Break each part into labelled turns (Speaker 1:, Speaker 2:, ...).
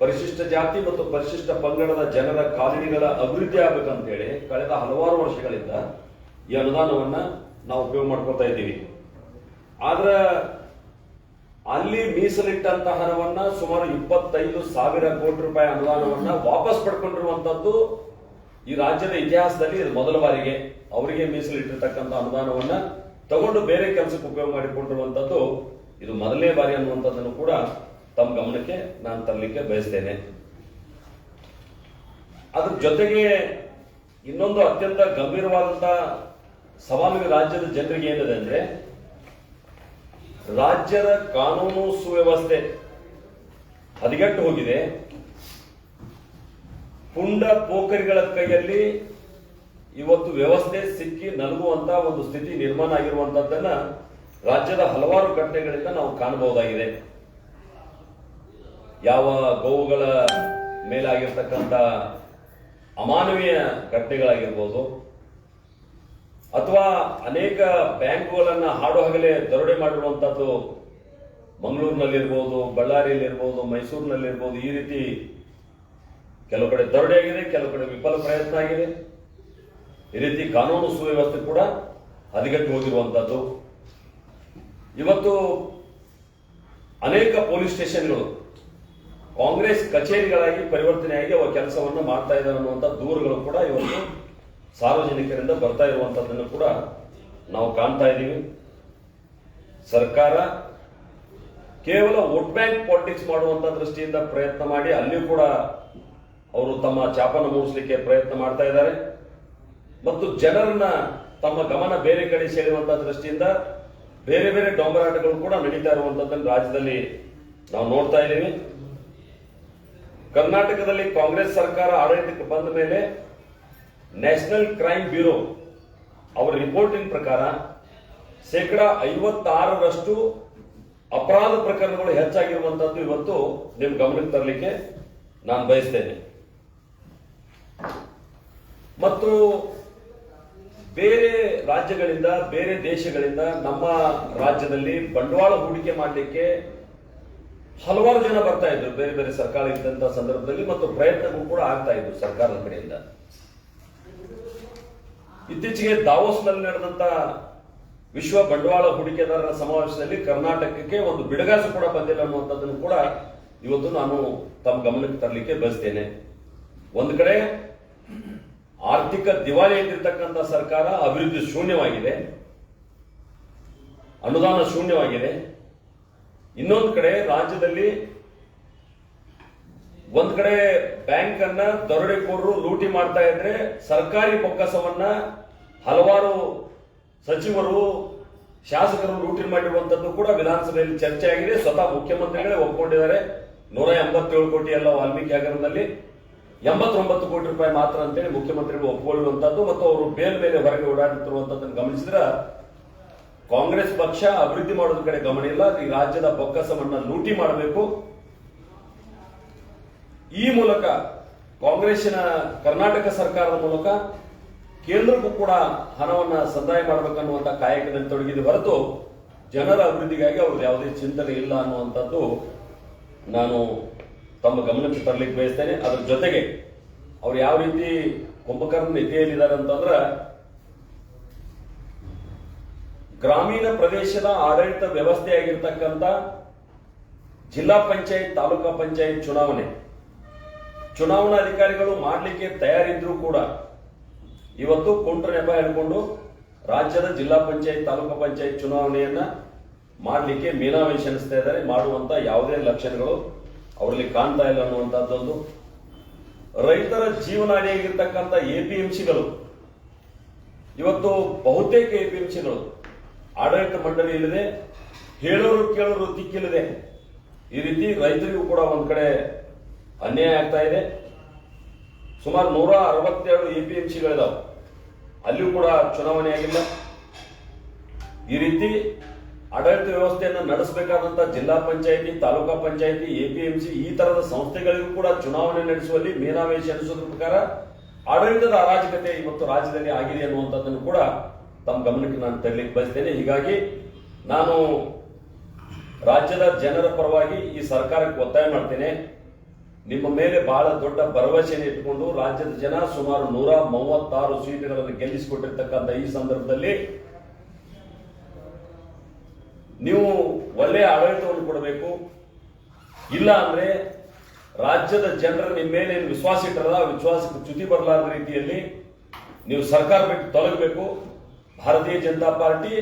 Speaker 1: ಪರಿಶಿಷ್ಟ ಜಾತಿ ಮತ್ತು ಪರಿಶಿಷ್ಟ ಪಂಗಡದ ಜನರ ಕಾಲನಿಗಳ ಅಭಿವೃದ್ಧಿ ಆಗ್ಬೇಕಂತೇಳಿ ಕಳೆದ ಹಲವಾರು ವರ್ಷಗಳಿಂದ ಈ ಅನುದಾನವನ್ನ ನಾವು ಉಪಯೋಗ ಮಾಡ್ಕೊಳ್ತಾ ಇದ್ದೀವಿ. ಆದ್ರ ಅಲ್ಲಿ ಮೀಸಲಿಟ್ಟಂತ ಹಣವನ್ನ ಸುಮಾರು ಇಪ್ಪತ್ತೈದು ಸಾವಿರ ಕೋಟಿ ರೂಪಾಯಿ ಅನುದಾನವನ್ನ ವಾಪಸ್ ಪಡ್ಕೊಂಡಿರುವಂತದ್ದು ಈ ರಾಜ್ಯದ ಇತಿಹಾಸದಲ್ಲಿ ಇದು ಮೊದಲ ಬಾರಿಗೆ ಅವರಿಗೆ ಮೀಸಲಿಟ್ಟಿರ್ತಕ್ಕಂಥ ಅನುದಾನವನ್ನ ತಗೊಂಡು ಬೇರೆ ಕೆಲಸಕ್ಕೆ ಉಪಯೋಗ ಮಾಡಿಕೊಂಡಿರುವಂತದ್ದು ಇದು ಮೊದಲನೇ ಬಾರಿ ಅನ್ನುವಂಥದ್ದನ್ನು ಕೂಡ ತಮ್ಮ ಗಮನಕ್ಕೆ ನಾನು ತರಲಿಕ್ಕೆ ಬಯಸ್ತೇನೆ. ಅದ್ರ ಜೊತೆಗೆ ಇನ್ನೊಂದು ಅತ್ಯಂತ ಗಂಭೀರವಾದಂತ ಸವಾಲು ರಾಜ್ಯದ ಜನರಿಗೆ ಏನಿದೆ ಅಂದ್ರೆ, ರಾಜ್ಯದ ಕಾನೂನು ಸುವ್ಯವಸ್ಥೆ ಹದಗೆಟ್ಟು ಹೋಗಿದೆ. ಪುಂಡ ಪೋಖರಿಗಳ ಕೈಯಲ್ಲಿ ಇವತ್ತು ವ್ಯವಸ್ಥೆ ಸಿಕ್ಕಿ ನಲಗುವಂತ ಒಂದು ಸ್ಥಿತಿ ನಿರ್ಮಾಣ ಆಗಿರುವಂತದ್ದನ್ನ ರಾಜ್ಯದ ಹಲವಾರು ಘಟನೆಗಳಿಂದ ನಾವು ಕಾಣಬಹುದಾಗಿದೆ. ಯಾವ ಗೋವುಗಳ ಮೇಲಾಗಿರ್ತಕ್ಕಂಥ ಅಮಾನವೀಯ ಘಟನೆಗಳಾಗಿರ್ಬೋದು, ಅಥವಾ ಅನೇಕ ಬ್ಯಾಂಕುಗಳನ್ನು ಹಾಡು ಹಗಲೇ ದರೋಡೆ ಮಾಡಿರುವಂಥದ್ದು ಮಂಗಳೂರಿನಲ್ಲಿರ್ಬೋದು, ಬಳ್ಳಾರಿಯಲ್ಲಿರ್ಬೋದು, ಮೈಸೂರಿನಲ್ಲಿರ್ಬೋದು, ಈ ರೀತಿ ಕೆಲವು ಕಡೆ ದರೋಡೆ ಆಗಿದೆ, ಕೆಲವು ಕಡೆ ವಿಫಲ ಪ್ರಯತ್ನ ಆಗಿದೆ. ಈ ರೀತಿ ಕಾನೂನು ಸುವ್ಯವಸ್ಥೆ ಕೂಡ ಹದಗೆಟ್ಟು ಹೋಗಿರುವಂಥದ್ದು. ಇವತ್ತು ಅನೇಕ ಪೊಲೀಸ್ ಸ್ಟೇಷನ್ಗಳು ಕಾಂಗ್ರೆಸ್ ಕಚೇರಿಗಳಾಗಿ ಪರಿವರ್ತನೆಯಾಗಿ ಅವರ ಕೆಲಸವನ್ನು ಮಾಡ್ತಾ ಇದ್ದಾರೆ ಅನ್ನುವಂಥ ದೂರುಗಳು ಕೂಡ ಇವತ್ತು ಸಾರ್ವಜನಿಕರಿಂದ ಬರ್ತಾ ಇರುವಂಥದ್ದನ್ನು ಕೂಡ ನಾವು ಕಾಣ್ತಾ ಇದ್ದೀವಿ. ಸರ್ಕಾರ ಕೇವಲ ವೋಟ್ ಬ್ಯಾಂಕ್ ಪಾಲಿಟಿಕ್ಸ್ ಮಾಡುವಂಥ ದೃಷ್ಟಿಯಿಂದ ಪ್ರಯತ್ನ ಮಾಡಿ ಅಲ್ಲಿಯೂ ಕೂಡ ಅವರು ತಮ್ಮ ಚಾಪನ ಮೂಡಿಸಲಿಕ್ಕೆ ಪ್ರಯತ್ನ ಮಾಡ್ತಾ ಇದ್ದಾರೆ. ಮತ್ತು ಜನರನ್ನ ತಮ್ಮ ಗಮನ ಬೇರೆ ಕಡೆ ಸೆಳೆಯುವಂತ ದೃಷ್ಟಿಯಿಂದ ಬೇರೆ ಬೇರೆ ಡೊಂಬರಾಟಗಳು ಕೂಡ ನಡೀತಾ ಇರುವಂತದ್ದನ್ನು ರಾಜ್ಯದಲ್ಲಿ ನಾವು ನೋಡ್ತಾ ಇದ್ದೀವಿ. ಕರ್ನಾಟಕದಲ್ಲಿ ಕಾಂಗ್ರೆಸ್ ಸರ್ಕಾರ ಆಡಳಿತಕ್ಕೆ ಬಂದ ಮೇಲೆ ನ್ಯಾಷನಲ್ ಕ್ರೈಮ್ ಬ್ಯೂರೋ ಅವರ ರಿಪೋರ್ಟಿನ ಪ್ರಕಾರ ಶೇಕಡ ಐವತ್ತಾರರಷ್ಟು ಅಪರಾಧ ಪ್ರಕರಣಗಳು ಹೆಚ್ಚಾಗಿರುವಂತದ್ದು ಇವತ್ತು ನಿಮ್ ಗಮನಕ್ಕೆ ತರಲಿಕ್ಕೆ ನಾನು ಬಯಸ್ತೇನೆ. ಮತ್ತು ಬೇರೆ ರಾಜ್ಯಗಳಿಂದ, ಬೇರೆ ದೇಶಗಳಿಂದ ನಮ್ಮ ರಾಜ್ಯದಲ್ಲಿ ಬಂಡವಾಳ ಹೂಡಿಕೆ ಮಾಡಲಿಕ್ಕೆ ಹಲವಾರು ಜನ ಬರ್ತಾ ಇದ್ರು, ಬೇರೆ ಬೇರೆ ಸರ್ಕಾರ ಇದ್ದಂತ ಸಂದರ್ಭದಲ್ಲಿ ಮತ್ತು ಪ್ರಯತ್ನಗಳು ಕೂಡ ಆಗ್ತಾ ಇದ್ರು ಸರ್ಕಾರದ ಕಡೆಯಿಂದ. ಇತ್ತೀಚೆಗೆ ದಾವೋಸ್ನಲ್ಲಿ ನಡೆದಂತ ವಿಶ್ವ ಬಂಡವಾಳ ಹೂಡಿಕೆದಾರರ ಸಮಾವೇಶದಲ್ಲಿ ಕರ್ನಾಟಕಕ್ಕೆ ಒಂದು ಬಿಡಗಾಸ ಕೂಡ ಬಂದಿಲ್ಲ ಅನ್ನುವಂಥದ್ದನ್ನು ಕೂಡ ಇವತ್ತು ನಾನು ತಮ್ಮ ಗಮನಕ್ಕೆ ತರಲಿಕ್ಕೆ ಬಯಸ್ತೇನೆ. ಒಂದು ಕಡೆ ಆರ್ಥಿಕ ದಿವಾಳಿ ಎದ್ದಿರತಕ್ಕಂಥ ಸರ್ಕಾರ ಅಭಿವೃದ್ಧಿ ಶೂನ್ಯವಾಗಿದೆ. ಅನುದಾನ ಶೂನ್ಯವಾಗಿದೆ. ಇನ್ನೊಂದು ಕಡೆ ರಾಜ್ಯದಲ್ಲಿ ಒಂದ್ ಕಡೆ ಬ್ಯಾಂಕ್ ಅನ್ನ ದರೋಡೆಕೋರರು ಲೂಟಿ ಮಾಡ್ತಾ ಇದ್ರೆ ಸರ್ಕಾರಿ ಬೊಕ್ಕಸವನ್ನ ಹಲವಾರು ಸಚಿವರು, ಶಾಸಕರು ಲೂಟಿ ಮಾಡಿರುವಂತದ್ದು ಕೂಡ ವಿಧಾನಸಭೆಯಲ್ಲಿ ಚರ್ಚೆ ಆಗಿದೆ ಸ್ವತಃ ಮುಖ್ಯಮಂತ್ರಿಗಳೇ ಒಪ್ಕೊಂಡಿದ್ದಾರೆ. ನೂರ ಎಂಬತ್ತೇಳು ಕೋಟಿ ಎಲ್ಲ ವಾಲ್ಮೀಕಿ ಹಗರಣದಲ್ಲಿ. ಎಂಬತ್ತೊಂಬತ್ತು ಕೋಟಿ ರೂಪಾಯಿ ಮಾತ್ರ ಅಂತೇಳಿ ಮುಖ್ಯಮಂತ್ರಿಗಳು ಒಪ್ಪಿಕೊಳ್ಳುವಂತದ್ದು ಮತ್ತು ಅವರು ಬೇಲ್ ಮೇಲೆ ಹೊರಗೆ ಓಡಾಡುತ್ತಿರುವಂತದ್ದನ್ನು ಗಮನಿಸಿದ್ರೆ ಕಾಂಗ್ರೆಸ್ ಪಕ್ಷ ಅಭಿವೃದ್ಧಿ ಮಾಡೋದ್ರ ಕಡೆ ಗಮನ ಇಲ್ಲ, ಈ ರಾಜ್ಯದ ಬೊಕ್ಕಸವನ್ನ ಲೂಟಿ ಮಾಡಬೇಕು. ಈ ಮೂಲಕ ಕಾಂಗ್ರೆಸ್ನ ಕರ್ನಾಟಕ ಸರ್ಕಾರದ ಮೂಲಕ ಕೇಂದ್ರಕ್ಕೂ ಕೂಡ ಹಣವನ್ನ ಸಂದಾಯ ಮಾಡಬೇಕನ್ನುವಂತ ಕಾಯಕದಲ್ಲಿ ತೊಡಗಿದೆ ಹೊರತು ಜನರ ಅಭಿವೃದ್ಧಿಗಾಗಿ ಅವ್ರದ್ದು ಯಾವುದೇ ಚಿಂತನೆ ಇಲ್ಲ ಅನ್ನುವಂಥದ್ದು ನಾನು ತಮ್ಮ ಗಮನಕ್ಕೆ ತರಲಿಕ್ಕೆ ಬಯಸ್ತೇನೆ. ಅದರ ಜೊತೆಗೆ ಅವ್ರು ಯಾವ ರೀತಿ ಕುಂಭಕರ್ಣ ನಿಧಿಯಲ್ಲಿದ್ದಾರೆ ಅಂತಂದ್ರೆ ಗ್ರಾಮೀಣ ಪ್ರದೇಶದ ಆಡಳಿತ ವ್ಯವಸ್ಥೆಯಾಗಿರ್ತಕ್ಕಂಥ ಜಿಲ್ಲಾ ಪಂಚಾಯತ್, ತಾಲೂಕಾ ಪಂಚಾಯತ್ ಚುನಾವಣೆ. ಚುನಾವಣಾ ಅಧಿಕಾರಿಗಳು ಮಾಡಲಿಕ್ಕೆ ತಯಾರಿದ್ರೂ ಕೂಡ ಇವತ್ತು ಕುಂಟ್ರ ನೆಪ ಹಿಡ್ಕೊಂಡು ರಾಜ್ಯದ ಜಿಲ್ಲಾ ಪಂಚಾಯತ್, ತಾಲೂಕಾ ಪಂಚಾಯತ್ ಚುನಾವಣೆಯನ್ನ ಮಾಡಲಿಕ್ಕೆ ಮೀನಾವೇಶ ಇದ್ದಾರೆ. ಮಾಡುವಂತ ಯಾವುದೇ ಲಕ್ಷಣಗಳು ಅವರಲ್ಲಿ ಕಾಣ್ತಾ ಇಲ್ಲ ಅನ್ನುವಂಥದ್ದೊಂದು ರೈತರ ಜೀವನಾಡಿಯಾಗಿರ್ತಕ್ಕಂಥ ಎಪಿಎಂಸಿಗಳು ಇವತ್ತು ಬಹುತೇಕ ಎಪಿಎಂಸಿಗಳು ಆಡಳಿತ ಮಂಡಳಿ ಇಲ್ಲದೆ, ಹೇಳೋರು ಕೇಳೋರು ದಿಕ್ಕಿಲ್ಲದೆ, ಈ ರೀತಿ ರೈತರಿಗೂ ಕೂಡ ಒಂದ್ ಕಡೆ ಅನ್ಯಾಯ ಆಗ್ತಾ ಇದೆ. ಸುಮಾರು ನೂರ ಅರವತ್ತೆರಡು ಎ ಪಿ ಎಂ ಸಿಗಳಿದಾವೆ ಅಲ್ಲಿಯೂ ಕೂಡ ಚುನಾವಣೆ ಆಗಿಲ್ಲ. ಈ ರೀತಿ ಆಡಳಿತ ವ್ಯವಸ್ಥೆಯನ್ನು ನಡೆಸಬೇಕಾದಂತ ಜಿಲ್ಲಾ ಪಂಚಾಯಿತಿ, ತಾಲೂಕಾ ಪಂಚಾಯಿತಿ ಸಿ ಈ ತರದ ಸಂಸ್ಥೆಗಳಿಗೂ ಕೂಡ ಚುನಾವಣೆ ನಡೆಸುವಲ್ಲಿ ಮೇನಾವೇಶ ಎನಿಸೋದ್ರ ಪ್ರಕಾರ ಆಡಳಿತದ ಅರಾಜಕತೆ ಇವತ್ತು ರಾಜ್ಯದಲ್ಲಿ ಆಗಿದೆ ಅನ್ನುವಂಥದ್ದನ್ನು ಕೂಡ ತಮ್ಮ ಗಮನಕ್ಕೆ ನಾನು ತರಲಿಕ್ಕೆ ಬಯಸ್ತೇನೆ. ಹೀಗಾಗಿ ನಾನು ರಾಜ್ಯದ ಜನರ ಪರವಾಗಿ ಈ ಸರ್ಕಾರಕ್ಕೆ ಒತ್ತಾಯ ಮಾಡ್ತೇನೆ. ನಿಮ್ಮ ಮೇಲೆ ಬಹಳ ದೊಡ್ಡ ಭರವಸೆಯನ್ನು ಇಟ್ಟುಕೊಂಡು ರಾಜ್ಯದ ಜನ ಸುಮಾರು ನೂರ ಮೂವತ್ತಾರು ಸೀಟುಗಳನ್ನು ಗೆಲ್ಲಿಸಿಕೊಟ್ಟಿರ್ತಕ್ಕಂಥ ಈ ಸಂದರ್ಭದಲ್ಲಿ ನೀವು ಒಳ್ಳೆಯ ಆಡಳಿತವನ್ನು ಕೊಡಬೇಕು. ಇಲ್ಲ ಅಂದ್ರೆ ರಾಜ್ಯದ ಜನರ ನಿಮ್ಮ ಮೇಲೆ ವಿಶ್ವಾಸ ಇಟ್ಟರಲ್ಲ, ವಿಶ್ವಾಸಕ್ಕೆ ಚ್ಯುತಿ ಬರಲಾರದ ರೀತಿಯಲ್ಲಿ ನೀವು ಸರ್ಕಾರ ಬಿಟ್ಟು ತೊಲಗಬೇಕು. ಭಾರತೀಯ ಜನತಾ ಪಾರ್ಟಿ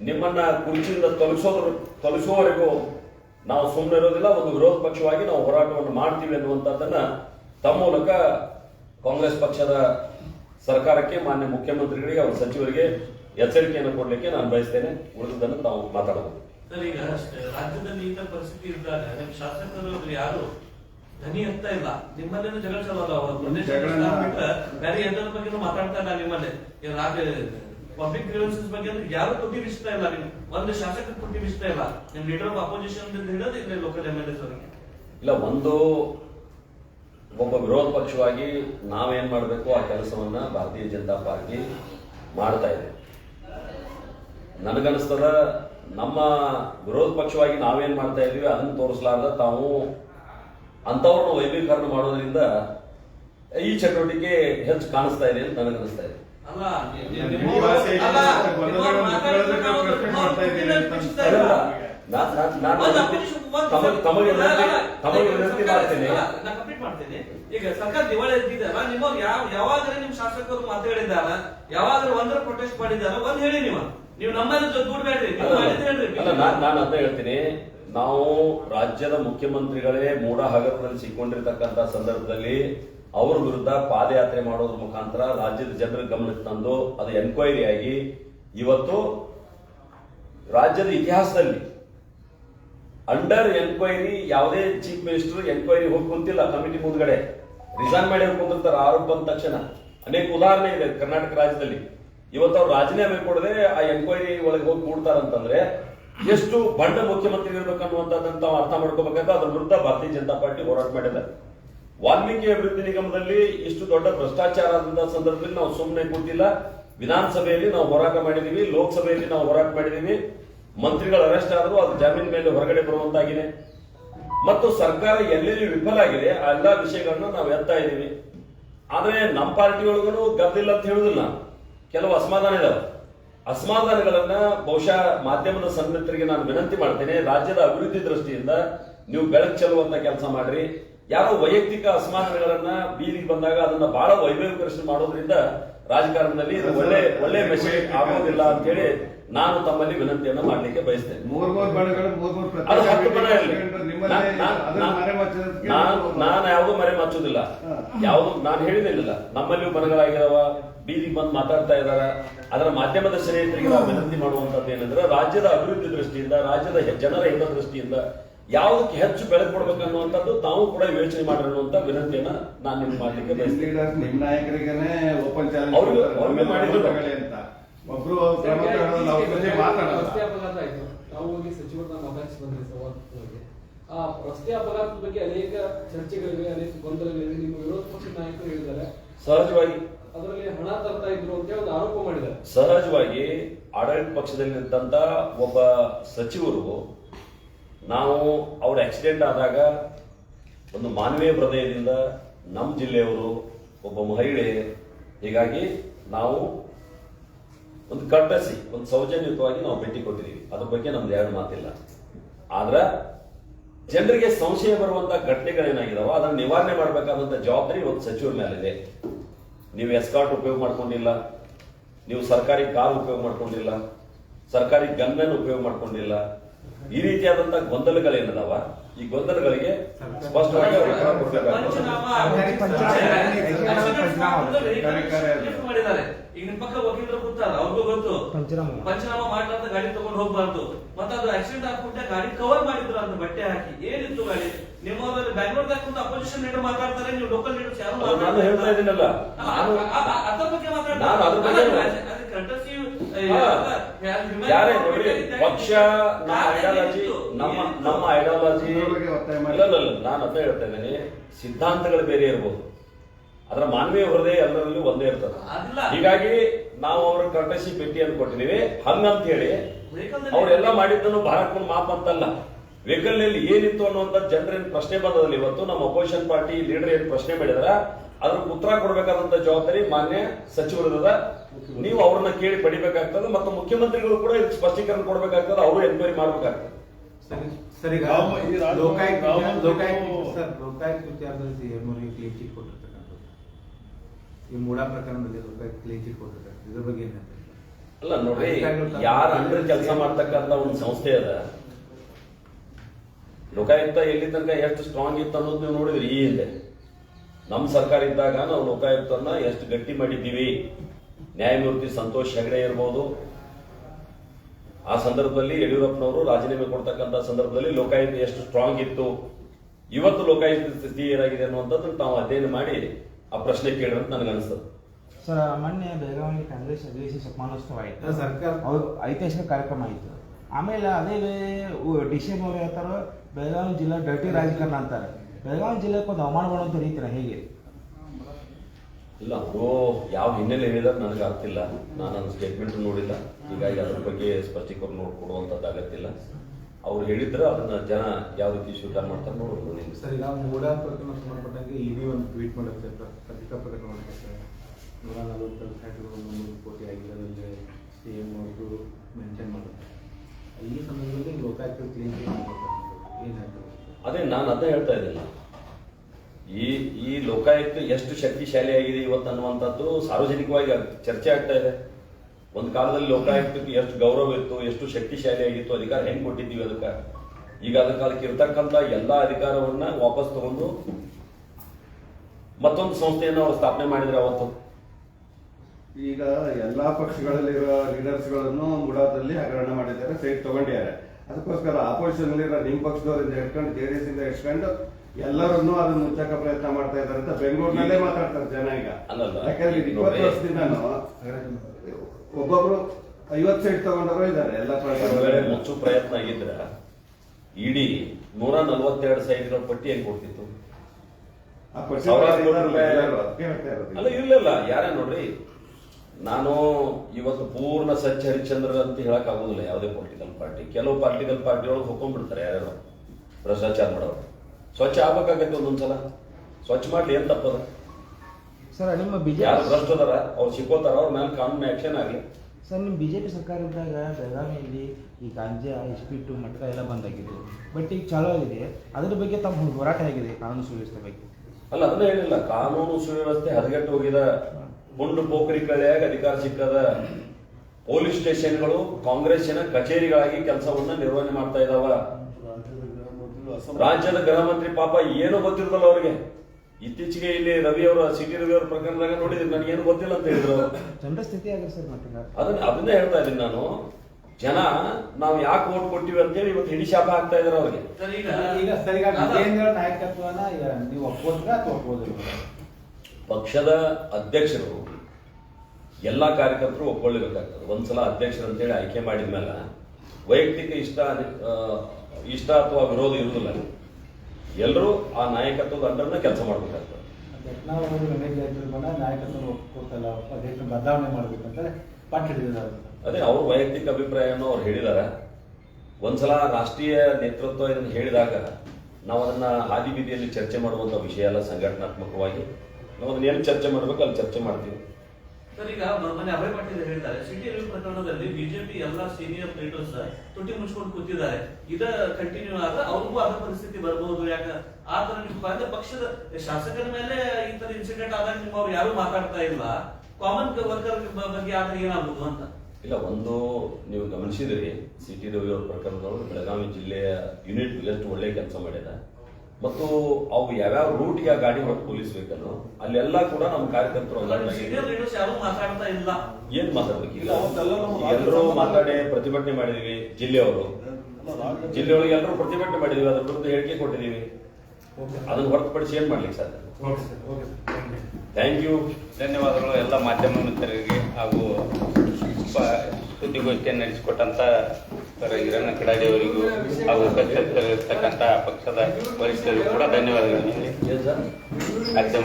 Speaker 1: ನಿಮ್ಮನ್ನ ಕುರ್ಚಿಯಿಂದ ತೊಲಗಿಸೋದ್ರ ತೊಲಗಿಸುವವರೆಗೂ ನಾವು ಸುಮ್ಮನೆ ಇರೋದಿಲ್ಲ ಒಂದು ವಿರೋಧ ಪಕ್ಷವಾಗಿ ನಾವು ಹೋರಾಟವನ್ನು ಮಾಡ್ತೀವಿ ಅನ್ನುವಂಥದ್ದನ್ನ ತಮ್ಮ ಮೂಲಕ ಕಾಂಗ್ರೆಸ್ ಪಕ್ಷದ ಸರ್ಕಾರಕ್ಕೆ ಮಾನ್ಯ ಮುಖ್ಯಮಂತ್ರಿಗಳಿಗೆ ಅವರ ಸಚಿವರಿಗೆ ಎಚ್ಚರಿಕೆಯನ್ನು ಕೊಡಲಿಕ್ಕೆ ನಾನು ಬಯಸ್ತೇನೆ. ಉಳಿದದನ್ನು ನಾವು ಮಾತಾಡಬಹುದು
Speaker 2: ಸರ್ ಈಗ ರಾಜ್ಯದಲ್ಲಿ ಇಂಥ ಪರಿಸ್ಥಿತಿ ಇದ್ದಾಗ ನಿಮ್ಮ ಶಾಸಕರು ಯಾರು? ಧ್ವನಿ ಅಂತ ಇಲ್ಲ. ನಿಮ್ಮಲ್ಲೇನು ಜಗಳ ಚಲೋ ಅಲ್ಲ ಅವ್ರ ಬೇರೆ ಎಲ್ಲರ ಬಗ್ಗೆನೂ ಮಾತಾಡ್ತಾ ಇಲ್ಲ ನಿಮ್ಮಲ್ಲೇ. ಈ ರಾಜ್ಯ ಪಬ್ಲಿಕ್ ಗ್ರೀವೆನ್ಸಸ್ ಬಗ್ಗೆ ಅಂದ್ರೆ ಯಾರು ತುಟಿ ಬಿಸ್ತಾ ಇಲ್ಲ ನಿಮ್ ಒಂದು ಶಾಸಕ ತುಟಿ ಬಿಸ್ತಾ ಇಲ್ಲ. ನಿಮ್ ಲೀಡರ್ ಆಫ್ ಅಪೋಸಿಷನ್ ಹಿಡಿದು ಇಲ್ಲ ಲೋಕಲ್ ಎಂ ಎಲ್ ಎಸ್
Speaker 1: ಇಲ್ಲ, ಒಂದು ಒಬ್ಬ ವಿರೋಧ ಪಕ್ಷವಾಗಿ ನಾವೇನ್ ಮಾಡಬೇಕು ಆ ಕೆಲಸವನ್ನ ಭಾರತೀಯ ಜನತಾ ಪಾರ್ಟಿ ಮಾಡ್ತಾ ಇದೆ. ನನಗನ್ನಿಸ್ತದ ನಮ್ಮ ವಿರೋಧ ಪಕ್ಷವಾಗಿ ನಾವೇನ್ ಮಾಡ್ತಾ ಇದೀವಿ ಅದನ್ನು ತೋರಿಸಲಾರ್ದ ತಾವು ಅಂಥವ್ರನ್ನ ವೈಭೀಕರಣ ಮಾಡೋದ್ರಿಂದ ಈ ಚಟುವಟಿಕೆ ಹೆಚ್ಚು ಕಾಣಿಸ್ತಾ ಇದೆ ಅಂತ ನನಗನ್ನಿಸ್ತಾ ಇದೆ.
Speaker 2: ಈಗ ಸರ್ಕಾರ-
Speaker 1: ಮಾಡ್ತೀನಿ.
Speaker 2: ನಾ ಕಂಪ್ಲೀಟ್ ಮಾಡ್ತೀನಿ. ಈಗ ಸರ್ಕಾರ ದಿವಾಳಿ ಎದ್ದಿದ್ದಾರ ನಿಮ್ಮ ಯಾವ ಯಾವಾಗಲೇ ನಿಮ್ ಶಾಸಕರು ಮಾತಾಡಿದಾರ ಯಾವಾಗಲೂ ಒಂದರ ಪ್ರೊಟೆಸ್ಟ್ ಮಾಡಿದಾರ ಒಂದ್ ಹೇಳಿ ನೀವು. ನೀವು ನಮ್ಮಲ್ಲಿ ದೂಡ್ಬೇಡ್ರಿ
Speaker 1: ನಾನು ಅಂತ ಹೇಳ್ತೀನಿ. ನಾವು ರಾಜ್ಯದ ಮುಖ್ಯಮಂತ್ರಿಗಳೇ ಮೂಡ ಹಗರದಲ್ಲಿ ಸಿಕ್ಕೊಂಡಿರ್ತಕ್ಕಂತ ಸಂದರ್ಭದಲ್ಲಿ ಅವ್ರ ವಿರುದ್ಧ ಪಾದಯಾತ್ರೆ ಮಾಡೋದ್ರ ಮುಖಾಂತರ ರಾಜ್ಯದ ಜನರ ಗಮನಕ್ಕೆ ತಂದು ಅದು ಎನ್ಕ್ವೈರಿ ಆಗಿ ಇವತ್ತು ರಾಜ್ಯದ ಇತಿಹಾಸದಲ್ಲಿ ಅಂಡರ್ ಎನ್ಕ್ವೈರಿ ಯಾವುದೇ ಚೀಫ್ ಮಿನಿಸ್ಟರ್ ಎನ್ಕ್ವೈರಿ ಹೋಗಿ ಕುಂತಿಲ್ಲ ಕಮಿಟಿ ಮುಂದ್ಗಡೆ. ರಿಸೈನ್ ಮಾಡಿ ಕುಂತಿರ್ತಾರೆ ಆರೋಪ ಬಂದ ತಕ್ಷಣ. ಅನೇಕ ಉದಾಹರಣೆ ಇದೆ ಕರ್ನಾಟಕ ರಾಜ್ಯದಲ್ಲಿ. ಇವತ್ತು ಅವ್ರು ರಾಜೀನಾಮೆ ಕೊಡದೆ ಆ ಎನ್ಕ್ವೈರಿ ಒಳಗೆ ಹೋಗಿ ಕೂಡ್ತಾರಂತಂದ್ರೆ ಎಷ್ಟು ಬಂಡ ಮುಖ್ಯಮಂತ್ರಿ ಇರ್ಬೇಕನ್ನುವಂಥದ್ದನ್ನ ತಾವು ಅರ್ಥ ಮಾಡ್ಕೋಬೇಕಂತ ಅದ್ರ ವಿರುದ್ಧ ಭಾರತೀಯ ಜನತಾ ಪಾರ್ಟಿ ಹೋರಾಟ ಮಾಡಿದೆ ವಾಲ್ಮೀಕಿ ಅಭಿವೃದ್ಧಿ ನಿಗಮದಲ್ಲಿ ಇಷ್ಟು ದೊಡ್ಡ ಭ್ರಷ್ಟಾಚಾರ ಆದಂತಹ ಸಂದರ್ಭದಲ್ಲಿ ನಾವು ಸುಮ್ಮನೆ ಕೂತಿಲ್ಲ. ವಿಧಾನಸಭೆಯಲ್ಲಿ ನಾವು ಹೋರಾಟ ಮಾಡಿದೀವಿ, ಲೋಕಸಭೆಯಲ್ಲಿ ನಾವು ಹೋರಾಟ ಮಾಡಿದೀವಿ. ಮಂತ್ರಿಗಳು ಅರೆಸ್ಟ್ ಆದರೂ, ಅದು ಜಾಮೀನ್ ಮೇಲೆ ಹೊರಗಡೆ ಬರುವಂತಾಗಿದೆ. ಮತ್ತು ಸರ್ಕಾರ ಎಲ್ಲೆಲ್ಲಿ ವಿಫಲ ಆಗಿದೆ, ಆ ಎಲ್ಲಾ ವಿಷಯಗಳನ್ನ ನಾವು ಎತ್ತಾ ಇದ್ದೀವಿ. ಆದ್ರೆ ನಮ್ಮ ಪಾರ್ಟಿ ಒಳಗೂ ಗದ್ದಿಲ್ಲ ಅಂತ ಹೇಳುದಿಲ್ಲ. ಕೆಲವು ಅಸಮಾಧಾನ ಇದಾವೆ ಅಸಮಾಧಾನಗಳನ್ನ ಬಹುಶಃ ಮಾಧ್ಯಮದ ಸನ್ಮಿತರಿಗೆ ನಾನು ವಿನಂತಿ ಮಾಡ್ತೇನೆ. ರಾಜ್ಯದ ಅಭಿವೃದ್ಧಿ ದೃಷ್ಟಿಯಿಂದ ನೀವು ಬೆಳಕು ಚೆಲ್ಲುವಂತ ಕೆಲಸ ಮಾಡ್ರಿ. ಯಾರೋ ವೈಯಕ್ತಿಕ ಅಸಮಾಧಾನಗಳನ್ನ ಬೀದಿಗೆ ಬಂದಾಗ ಅದನ್ನ ಬಹಳ ವೈಭವೀಕರಿಸಿ ಮಾಡೋದ್ರಿಂದ ರಾಜಕಾರಣದಲ್ಲಿ ಒಳ್ಳೆ ಒಳ್ಳೆ ಮೆಸೇಜ್ ಆಗೋದಿಲ್ಲ ಅಂತ ಹೇಳಿ ನಾನು ತಮ್ಮಲ್ಲಿ ವಿನಂತಿಯನ್ನ ಮಾಡ್ಲಿಕ್ಕೆ ಬಯಸ್ತೇನೆ. ನಾನು ಯಾವುದು ಮರೆ ಮಚ್ಚೋದಿಲ್ಲ
Speaker 3: ಹಾ.
Speaker 1: ಯಾವುದು ನಾನು ಹೇಳಿದಿಲ್ಲ ನಮ್ಮಲ್ಲಿ ಬಣಗಳಾಗಿದಾವ ಬೀದಿಗೆ ಬಂದು ಮಾತಾಡ್ತಾ ಇದಾರ. ಅದರ ಮಾಧ್ಯಮದ ಸ್ನೇಹಿತರಿಗೆ ನಾವು ವಿನಂತಿ ಮಾಡುವಂತದ್ದು ಏನಂದ್ರೆ ರಾಜ್ಯದ ಅಭಿವೃದ್ಧಿ ದೃಷ್ಟಿಯಿಂದ ರಾಜ್ಯದ ಜನರ ಹಿತ ದೃಷ್ಟಿಯಿಂದ ಯಾವುದಕ್ಕೆ ಹೆಚ್ಚು ಬೆಳಕು ಕೊಡ್ಬೇಕನ್ನುವಂಥದ್ದು ತಾವು ಕೂಡ ಯೋಚನೆ ಮಾಡಿರುವಂತ ವಿನಂತಿಯನ್ನ ನಾನು ನಿಮ್ಗೆ ಮಾಡ್ಲಿಕ್ಕೆ
Speaker 3: ನಿಮ್
Speaker 1: ಬಯಸ್ತೇನೆ.
Speaker 3: ಲೀಡರ್ಸ್ ನಿಮ್ ನಾಯಕರಿಗೇನೆ ಓಪನ್ ಚಾಲೆಂಜ್
Speaker 1: ಅವ್ರಿಗೂ- ಮಾಡಿದ್ರು.
Speaker 3: ಅಂತ. ಒಬ್ರು ಕ್ರಮ ತಗೊಳ್ಳೋದು ಅವ್ರ ಜೊತೆ
Speaker 4: ರಸ್ತೆ ಅಪಘಾತ ಆಯ್ತು. ನಾವು ಹೋಗಿ ಸಚಿವರನ್ನ ಮಾತಾಡಿಸಿ ಬಂದ್ರಿ ಆ ರಸ್ತೆ ಅಪಘಾತದ ಬಗ್ಗೆ ಅನೇಕ ಚರ್ಚೆಗಳಿವೆ ಅನೇಕ ಗೊಂದಲಗಳಿವೆ. ನಿಮ್ಮ ವಿರೋಧ ಪಕ್ಷದ ನಾಯಕರು ಹೇಳಿದ್ದಾರೆ.
Speaker 1: ಸಹಜವಾಗಿ.
Speaker 4: ಅದರಲ್ಲಿ ಹಣ ತರ್ತಾ ಇದ್ರು ಅಂತ ಒಂದು ಆರೋಪ ಮಾಡಿದ್ದಾರೆ.
Speaker 1: ಸಹಜವಾಗಿ ಆಡಳಿತ ಪಕ್ಷದಲ್ಲಿದ್ದಂತ ಒಬ್ಬ ಸಚಿವರು ನಾವು ಅವ್ರ ಆಕ್ಸಿಡೆಂಟ್ ಆದಾಗ ಒಂದು ಮಾನವೀಯ ಹೃದಯದಿಂದ ನಮ್ಮ ಜಿಲ್ಲೆಯವರು ಒಬ್ಬ ಮಹಿಳೆ, ಹೀಗಾಗಿ ನಾವು ಒಂದು ಕಟ್ಟಸಿ ಒಂದು ಸೌಜನ್ಯಯುತವಾಗಿ ನಾವು ಭೇಟಿ ಕೊಟ್ಟಿದ್ದೀವಿ. ಅದ್ರ ಬಗ್ಗೆ ನಮ್ದು ಎರಡು ಮಾತಿಲ್ಲ. ಆದ್ರೆ ಜನರಿಗೆ ಸಂಶಯ ಬರುವಂತ ಘಟನೆಗಳೇನಾಗಿದಾವೋ ಅದನ್ನು ನಿವಾರಣೆ ಮಾಡಬೇಕಾದಂತ ಜವಾಬ್ದಾರಿ ಒಂದು ಸಚಿವರ ಮೇಲಿದೆ. ನೀವು ಎಸ್ಕಾರ್ಟ್ ಉಪಯೋಗ ಮಾಡ್ಕೊಂಡಿಲ್ಲ. ನೀವು ಸರ್ಕಾರಿ ಕಾರ್ ಉಪಯೋಗ ಮಾಡ್ಕೊಂಡಿಲ್ಲ. ಸರ್ಕಾರಿ ಗನ್ಮೆನ್ ಉಪಯೋಗ ಮಾಡ್ಕೊಂಡಿಲ್ಲ. ಈ ರೀತಿಯಾದಂತಹ ಗೊಂದಲಗಳೇನದಾವ? ಈ ಗೊಂದಲಗಳಿಗೆ ಸ್ಪಷ್ಟವಾಗಿ
Speaker 2: ಈಗ ನಿಮ್ ಪಕ್ಕ ವಕೀಲರು ಕೂತಾರ ಅವ್ರಿಗೂ ಗೊತ್ತು.
Speaker 5: ಪಂಚನಾಮ.
Speaker 2: ಪಂಚನಾಮ ಮಾಡ್ಲಾರ್ದ ಗಾಡಿ ತಗೊಂಡು ಹೋಗ್ಬಾರ್ದು. ಮತ್ತೆ ಅದು ಆಕ್ಸಿಡೆಂಟ್ ಆಗ್ಬಿಟ್ಟೆ ಗಾಡಿ ಕವರ್ ಮಾಡಿದ್ರು ಅಂತ ಬಟ್ಟೆ ಹಾಕಿ. ಏನಿತ್ತು ಗಾಡಿ? ನಿಮ್ಮ ಬ್ಯಾಂಗ್ಳೂರ್ದಾಗ ಕುಂತ ಅಪೋಸಿಷನ್ ಲೀಡರ್ ಮಾತಾಡ್ತಾರೆ ನೀವು ಲೋಕಲ್ ಲೀಡರ್ಸ್ ಯಾರು
Speaker 1: ನಾನು
Speaker 2: ಅದ್ರ ಬಗ್ಗೆ ಮಾತಾಡ್ತಾರೆ. ಯಾರು
Speaker 1: ಪಕ್ಷ ನಮ್ಮ ಐಡಿಯಾಲಜಿ ನಮ್ಮ ನಮ್ಮ ಐಡಿಯಾಲಜಿ. ಇಲ್ಲ ನಾನು ಅದೇ ಹೇಳ್ತಾ ಇದ್ದೀನಿ ಸಿದ್ಧಾಂತಗಳು ಬೇರೆ ಇರಬಹುದು ಅದರ ಮಾನವೀಯ ಹೃದಯ ಎಲ್ಲರಲ್ಲೂ ಒಂದೇ ಇರ್ತದೆ. ಹೀಗಾಗಿ ನಾವು ಅವ್ರ ಕರ್ಟಸಿ ಅಂತ ಕೊಟ್ಟಿದೀವಿ ಹಂಗಂತ ಹೇಳಿ
Speaker 2: Vehicle
Speaker 1: ಅವರೆಲ್ಲ ಮಾಡಿದ್ದನ್ನು ಭಾರತ ಮಾಪ್ ಅಂತಲ್ಲ ವೆಹಿಕಲ್ನಲ್ಲಿ ಏನಿತ್ತು ಅನ್ನುವಂತ ಜನರೇನು ಪ್ರಶ್ನೆ ಬಂದದಲ್ಲಿ ಇವತ್ತು ನಮ್ಮ ಅಪೋಸಿಷನ್ ಪಾರ್ಟಿ ಲೀಡರ್ ಏನ್ ಪ್ರಶ್ನೆ ಮಾಡಿದಾರ ಅದ್ರ ಉತ್ತರ ಕೊಡಬೇಕಾದಂತ ಜವಾಬ್ದಾರಿ ಮಾನ್ಯ ಸಚಿವರದ ನೀವು ಅವ್ರನ್ನ ಕೇಳಿ ಪಡಿಬೇಕಾಗ್ತದೆ ಮತ್ತು ಮುಖ್ಯಮಂತ್ರಿಗಳು ಕೂಡ ಸ್ಪಷ್ಟೀಕರಣ ಕೊಡಬೇಕಾಗ್ತದೆ ಅವರು ಎನ್ಕ್ವೈರಿ ಮಾಡ್ಬೇಕಾಗ್ತದೆ.
Speaker 5: ಸರಿ ಸರ್ ಈಗ ಲೋಕಾಯುಕ್ತ ಲೋಕಾಯುಕ್ತ ಸರ್ ಲೋಕಾಯುಕ್ತ ವಿಚಾರದಲ್ಲಿ ಸಿಎಂ ಅವರಿಗೆ ಕ್ಲೀನ್ ಚಿಟ್ ಕೊಟ್ಟಿರ್ತಕ್ಕಂಥದ್ದು. ಈ ಮೂಡಾ ಪ್ರಕರಣದಲ್ಲಿ ಲೋಕಾಯುಕ್ತ ಕ್ಲೀನ್ ಚಿಟ್ ಕೊಟ್ಟಿರ್ತಕ್ಕಂಥದ್ದು. ಇದ್ರ ಬಗ್ಗೆ ಏನ್ ಹೇಳ್ತೀರಿ? ಸರ್?
Speaker 1: ಅಲ್ಲ ನೋಡ್ರಿ ಯಾರ ಅಂದ್ರೆ ಕೆಲಸ ಮಾಡ್ತಕ್ಕಂತ ಒಂದು ಸಂಸ್ಥೆ ಅದ. ಲೋಕಾಯುಕ್ತ ಎಲ್ಲಿ ತನಕ ಎಷ್ಟು ಸ್ಟ್ರಾಂಗ್ ಇತ್ತು ಅನ್ನೋದು ನೀವು ನೋಡಿದ್ರಿ ಈ ಹಿಂದೆ. ನಮ್ಮ ಸರ್ಕಾರ ಇದ್ದಾಗ ನಾವು ಲೋಕಾಯುಕ್ತನ ಎಷ್ಟು ಗಟ್ಟಿ ಮಾಡಿದ್ದೀವಿ. ನ್ಯಾಯಮೂರ್ತಿ ಸಂತೋಷ್ ಹೆಗಡೆ ಇರ್ಬೋದು. ಆ ಸಂದರ್ಭದಲ್ಲಿ ಯಡಿಯೂರಪ್ಪನವರು ರಾಜೀನಾಮೆ ಕೊಡ್ತಕ್ಕಂತ ಸಂದರ್ಭದಲ್ಲಿ ಲೋಕಾಯುಕ್ತ ಎಷ್ಟು ಸ್ಟ್ರಾಂಗ್ ಇತ್ತು. ಇವತ್ತು ಲೋಕಾಯುಕ್ತ ಸ್ಥಿತಿ ಏನಾಗಿದೆ ಅನ್ನುವಂಥದ್ದು ತಾವು ಅಧ್ಯಯನ ಮಾಡಿ ಆ ಪ್ರಶ್ನೆ ಕೇಳಿದ್ರೆ ನನಗೆ ಅನಿಸ್ತದೆ
Speaker 6: ಸರ್ ಮೊನ್ನೆ ಬೆಳಗಾವಿ ಕಾಂಗ್ರೆಸ್ ಅಧಿವೇಶನ ಶತಮಾನೋತ್ಸವ ಆಯಿತು
Speaker 5: ಸರ್ಕಾರ-
Speaker 6: ಅವ್ರು ಐತಿಹಾಸಿಕ ಕಾರ್ಯಕ್ರಮ ಆಯಿತು. ಆಮೇಲೆ ಅದೇ ಡಿಸೆಂಬರ್ ಅವ್ರು ಹೇಳ್ತಾರ ಬೆಳಗಾವಿ ಜಿಲ್ಲಾ ಡರ್ಟಿ ರಾಜಕಾರಣ ಅಂತಾರೆ. ಬೆಳಗಾವಿ ಜಿಲ್ಲೆಗೆ ಒಂದು ಅವಮಾನ ಮಾಡುವಂತ ರೀತಿನ ಹೇಗೆ?
Speaker 1: ಇಲ್ಲ ಓ ಯಾವ ಹಿನ್ನೆಲೆ ಹೇಳಿದಾರೆ ನನಗೆ ಅರ್ಥಿಲ್ಲ ನಾನು ನನ್ನ ಸ್ಟೇಟ್ಮೆಂಟ್ ನೋಡಿಲ್ಲ. ಹೀಗಾಗಿ ಅದ್ರ ಬಗ್ಗೆ ಸ್ಪಷ್ಟೀಕರಣ ನೋಡ್ಕೊಡುವಂಥದ್ದು ಆಗತ್ತಿಲ್ಲ ಅವ್ರು ಹೇಳಿದ್ರೆ ಅದನ್ನ ಜನ ಯಾವ ರೀತಿ ಸ್ವೀಕಾರ ಮಾಡ್ತಾರೆ ನೋಡ್ಬೋದು ನೀವು.
Speaker 5: ಸರ್ ಈಗ ಮೂಡಾ ಪ್ರಕರಣ ಸಂಬಂಧಪಟ್ಟಂಗೆ ಇಡಿ ಒಂದು ಟ್ವೀಟ್ ಮಾಡುತ್ತೆ ಅಂತ ಪತ್ರಿಕಾ ಪ್ರಕರಣ ನೂರ ನಲವತ್ತು ಫ್ಯಾಕ್ಟ್ರಿಗಳು ಮುನ್ನೂರು ಕೋಟಿ ಆಗಿರೋದ್ರಲ್ಲಿ ಸಿ ಎಂ ಅವರು ಮೆನ್ಷನ್ ಮಾಡುತ್ತೆ ಈ ಸಂದರ್ಭದಲ್ಲಿ ಲೋಕಾಯುಕ್ತ ಕ್ಲೀನ್ ಚಿಟ್ ಮಾಡ್ತಕ್ಕಂಥದ್ದು ಏನ್ ಹೇಳ್ತಾರೆ?
Speaker 1: ಅದೇ ನಾನು ಅದನ್ನ ಹೇಳ್ತಾ ಇದ್ದೀನಿ. ಈ ಈ ಲೋಕಾಯುಕ್ತ ಎಷ್ಟು ಶಕ್ತಿಶಾಲಿ ಆಗಿದೆ ಇವತ್ತು ಅನ್ನುವಂಥದ್ದು ಸಾರ್ವಜನಿಕವಾಗಿ ಚರ್ಚೆ ಆಗ್ತಾ ಇದೆ. ಒಂದು ಕಾಲದಲ್ಲಿ ಲೋಕಾಯುಕ್ತಕ್ಕೆ ಎಷ್ಟು ಗೌರವ ಇತ್ತು, ಎಷ್ಟು ಶಕ್ತಿಶಾಲಿ ಆಗಿತ್ತು ಅಧಿಕಾರ ಹೆಂಗೆ ಕೊಟ್ಟಿದ್ದೀವಿ ಅದಕ್ಕೆ? ಈಗ ಅದಕ್ಕೆ ಅದಕ್ಕೆ ಇರ್ತಕ್ಕಂಥ ಎಲ್ಲ ಅಧಿಕಾರವನ್ನ ವಾಪಸ್ ತಗೊಂಡು ಮತ್ತೊಂದು ಸಂಸ್ಥೆಯನ್ನು ಅವರು ಸ್ಥಾಪನೆ ಮಾಡಿದ್ರೆ ಅವತ್ತು.
Speaker 3: ಈಗ ಎಲ್ಲಾ ಪಕ್ಷಗಳಲ್ಲಿರುವ ಲೀಡರ್ಸ್ಗಳನ್ನು ಮುಡಾದಲ್ಲಿ ಹಗರಣ ಮಾಡಿದ್ದಾರೆ, ಸೈಟ್ ತಗೊಂಡಿದ್ದಾರೆ. ಅದಕ್ಕೋಸ್ಕರ ಆಪೋಸಿಷನ್ ಅಲ್ಲಿರೋ ನಿಮ್ ಪಕ್ಷದವರಿಂದ ಹಿಡ್ಕೊಂಡು ಜೆ ಡಿ ಎಸ್ ಇಂದ ಹಿಡ್ಕೊಂಡು ಎಲ್ಲರನ್ನೂ ಅದನ್ನ ಮುಚ್ಚಕ ಪ್ರಯತ್ನ ಮಾಡ್ತಾ ಇದ್ದಾರೆ ಅಂತ ಬೆಂಗಳೂರಿನಲ್ಲೇ ಮಾತಾಡ್ತಾರೆ ಜನ ಈಗ. ಯಾಕಂದ್ರೆ ಇಪ್ಪತ್ತು ವರ್ಷದಿಂದ ಒಬ್ಬೊಬ್ರು ಐವತ್ ಸೈಟ್ ತಗೊಂಡವರು ಇದ್ದಾರೆ ಎಲ್ಲ
Speaker 1: ಮುಚ್ಚು ಪ್ರಯತ್ನ ಆಗಿದ್ರೆ ಇಡೀ ನೂರ ನಲ್ವತ್ತೆರಡು ಸೈಡ್ ಪಟ್ಟಿ ಹೆಂಗ್ ಕೊಡ್ತಿತ್ತು. ಅಲ್ಲ ಇರ್ಲಿಲ್ಲ ಯಾರೇ ನೋಡ್ರಿ ನಾನು ಇವತ್ತು ಪೂರ್ಣ ಸಚ್ಚ ಹರಿಚಂದ್ರ ಅಂತ ಹೇಳಕ್ ಆಗುದಿಲ್ಲ ಯಾವುದೇ ಪೊಲಿಟಿಕಲ್ ಪಾರ್ಟಿ ಕೆಲವು ಪಾರ್ಟಿಕಲ್ ಪಾರ್ಟಿ ಒಳಗೆ ಹೊಕ್ಕೊಂಡ್ಬಿಡ್ತಾರೆ ಯಾರ್ಯಾರು. ಭ್ರಷ್ಟಾಚಾರ ಮಾಡೋರು. ಸ್ವಚ್ಛ ಆಗ್ಬೇಕಾಗತ್ತೆ ಒಂದೊಂದ್ಸಲ. ಸ್ವಚ್ಛ ಮಾಡ್ಲಿ ಏನ್ ತಪ್ಪದ?
Speaker 6: ಸರ್ ನಿಮ್ಮ
Speaker 1: ಯಾರು
Speaker 6: ಬಿಜೆಪಿ
Speaker 1: ಭ್ರಷ್ಟ ಅದಾರ ಅವ್ರು ಸಿಕ್ಕೋತಾರ ಅವ್ರ ಮೇಲೆ ಕಾನೂನು ಆಕ್ಷನ್ ಆಗಲಿ.
Speaker 6: ಸರ್ ನಿಮ್ಮ ಬಿಜೆಪಿ ಸರ್ಕಾರ ಇದ್ದಾಗ ಬೆಳಗಾವಿಯಲ್ಲಿ ಈ ಗಾಂಜಾ ಇಸ್ಪಿಟ್ಟು ಮಟ್ಕ ಎಲ್ಲ ಬಂದಾಗಿತ್ತು. ಬಟ್ ಈಗ ಚಾಲೂ ಆಗಿದೆ. ಅದ್ರ ಬಗ್ಗೆ ತಮ್ಮ ಹೋರಾಟ ಆಗಿದೆ ಕಾನೂನು ಸುವ್ಯವಸ್ಥೆ ಬಗ್ಗೆ?
Speaker 1: ಅಲ್ಲ ಅದನ್ನ ಹೇಳಿಲ್ಲ. ಕಾನೂನು ಸುವ್ಯವಸ್ಥೆ ಹದಗೆಟ್ಟು ಹೋಗಿದ ಪುಂಡು ಪೋಖರಿ ಕಳೆಯಾಗ ಅಧಿಕಾರ ಸಿಕ್ಕದ ಪೊಲೀಸ್ ಸ್ಟೇಷನ್ಗಳು ಕಾಂಗ್ರೆಸ್ಸಿನ ಕಚೇರಿಗಳಾಗಿ ಕೆಲಸವನ್ನ ನಿರ್ವಹಣೆ ಮಾಡ್ತಾ ಇದಾವ. ರಾಜ್ಯದ ಗೃಹ ಮಂತ್ರಿ ಪಾಪ ಏನು ಗೊತ್ತಿರ್ತಲ್ಲ ಅವ್ರಿಗೆ. ಇತ್ತೀಚೆಗೆ ಇಲ್ಲಿ ರವಿ ಅವರ ಸಿಟಿ ರವಿ ಅವರ ಪ್ರಕರಣದಾಗ ನೋಡಿದ್ರೆ ಏನು ಗೊತ್ತಿಲ್ಲ ಅಂತ ಹೇಳಿದ್ರು. ಅವ್ರು.
Speaker 6: ಜನರ ಸ್ಥಿತಿ ಆಗಿದೆ ಸರ್ ಮಟ್ಟಿಗ
Speaker 1: ಅದನ್ನ ಅದನ್ನೇ ಹೇಳ್ತಾ ಇದ್ದೀನಿ ನಾನು. ಜನ ನಾವು ಯಾಕೆ ಓಟ್ ಕೊಟ್ಟಿವಿ ಅಂತೇಳಿ ಇವತ್ತು ಹಿಡಿ ಶಾಪ ಹಾಕ್ತಾ ಇದಾರೆ ಅವ್ರಿಗೆ. ಪಕ್ಷದ ಅಧ್ಯಕ್ಷರು ಎಲ್ಲ ಕಾರ್ಯಕರ್ತರು ಒಪ್ಕೊಳ್ಳಿಬೇಕಾಗ್ತದೆ. ಒಂದ್ಸಲ ಅಧ್ಯಕ್ಷರು ಅಂತೇಳಿ ಆಯ್ಕೆ ಮಾಡಿದ ಮೇಲೆ ವೈಯಕ್ತಿಕ ಇಷ್ಟ ಇಷ್ಟ ಅಥವಾ ವಿರೋಧ ಇರುವುದಿಲ್ಲ. ಎಲ್ಲರೂ ಆ ನಾಯಕತ್ವದ ಅಂಡರ್ನ ಕೆಲಸ ಮಾಡಬೇಕಾಗ್ತದೆ. ಅದೇ ಅವ್ರ ವೈಯಕ್ತಿಕ ಅಭಿಪ್ರಾಯವನ್ನು ಅವ್ರು ಹೇಳಿದಾರೆ. ಒಂದ್ಸಲ ರಾಷ್ಟ್ರೀಯ ನೇತೃತ್ವ ಇದನ್ನು ಹೇಳಿದಾಗ ನಾವು ಅದನ್ನ ಹಾದಿ ಬೀದಿಯಲ್ಲಿ ಚರ್ಚೆ ಮಾಡುವಂಥ ವಿಷಯ ಅಲ್ಲ ಸಂಘಟನಾತ್ಮಕವಾಗಿ. ನಾವು ಅದನ್ನ ಎಲ್ಲಿ ಚರ್ಚೆ ಮಾಡಬೇಕು ಅಲ್ಲಿ ಚರ್ಚೆ ಮಾಡ್ತೀವಿ.
Speaker 2: ಸರ್ ಈಗ ಮೊನ್ನೆ ಅಭಯ ಪಾಟೀಲ್ ಹೇಳಿದ್ದಾರೆ ಸಿಟಿ ರವಿ ಪ್ರಕರಣದಲ್ಲಿ ಬಿಜೆಪಿ ಎಲ್ಲ ಸೀನಿಯರ್ ಲೀಡರ್ಸ್ ತುಟಿ ಮುಚ್ಕೊಂಡು ಕೂತಿದ್ದಾರೆ. ಇದ ಕಂಟಿನ್ಯೂ ಆದ್ರೆ ಅವ್ರಿಗೂ ಅದ ಪರಿಸ್ಥಿತಿ ಬರಬಹುದು ಯಾಕ ಆ ತರ ನೀವು ಅಂದ್ರೆ ಪಕ್ಷದ ಶಾಸಕರ ಮೇಲೆ ಈ ತರ ಇನ್ಸಿಡೆಂಟ್ ಆದಾಗ ನಿಮ್ಮವ್ರು ಯಾರು ಮಾತಾಡ್ತಾ ಇಲ್ಲ. ಕಾಮನ್ ವರ್ಕರ್ ಬಗ್ಗೆ ಆದ್ರೆ ಏನಾಗ್ಬೋದು ಅಂತ?
Speaker 1: ಇಲ್ಲ ಒಂದು ನೀವು ಗಮನಿಸಿದ್ರಿ ಸಿಟಿ ರವಿ ಅವ್ರ ಪ್ರಕರಣದೊಳಗೆ ಬೆಳಗಾವಿ ಜಿಲ್ಲೆಯ ಯೂನಿಟ್ ಎಷ್ಟು ಒಳ್ಳೆ ಕೆಲಸ ಮಾಡಿದೆ. ಮತ್ತು ಅವು ಯಾವ್ಯಾವ ರೂಟ್ಗೆ ಆ ಗಾಡಿ ಹೊರಟು ಪೊಲೀಸ್ ವೆಹಿಕಲ್ ಅಲ್ಲೆಲ್ಲ ಕೂಡ ನಮ್ಮ ಕಾರ್ಯಕರ್ತರು
Speaker 2: ಮಾತಾಡ್ತಾ ಇಲ್ಲ.
Speaker 1: ಏನ್ ಮಾತಾಡ್ಬೇಕು ಎಲ್ಲರೂ ಮಾತಾಡಿ ಪ್ರತಿಭಟನೆ ಮಾಡಿದೀವಿ ಜಿಲ್ಲೆಯವರು. ಜಿಲ್ಲೆಯೊಳಗೆ ಎಲ್ಲರೂ ಪ್ರತಿಭಟನೆ ಮಾಡಿದೀವಿ ಅದ್ರ ವಿರುದ್ಧ ಹೇಳಿಕೆ ಕೊಟ್ಟಿದೀವಿ. ಅದನ್ನ ಹೊರತುಪಡಿಸಿ ಏನ್ ಮಾಡ್ಲಿಕ್ಕೆ ಸಾಧ್ಯ?
Speaker 5: ಸರ್ ಓಕೆ ಥ್ಯಾಂಕ್ ಯು
Speaker 7: ಧನ್ಯವಾದಗಳು ಎಲ್ಲ ಮಾಧ್ಯಮ ಮಿತ್ರರಿಗೆ ಹಾಗೂ ಸುದ್ದಿಗೋಷ್ಠಿಯನ್ನು ನಡೆಸಿಕೊಟ್ಟಂತ ಸರ್ ಹಿರಣ್ಣ ಕಡಾಡಿ ಅವರಿಗೂ ಹಾಗೂ ಉಪಸ್ಥಿತರಿರ್ತಕ್ಕಂಥ ಪಕ್ಷದ ವರಿಷ್ಠರಿಗೂ ಕೂಡ ಧನ್ಯವಾದಗಳು.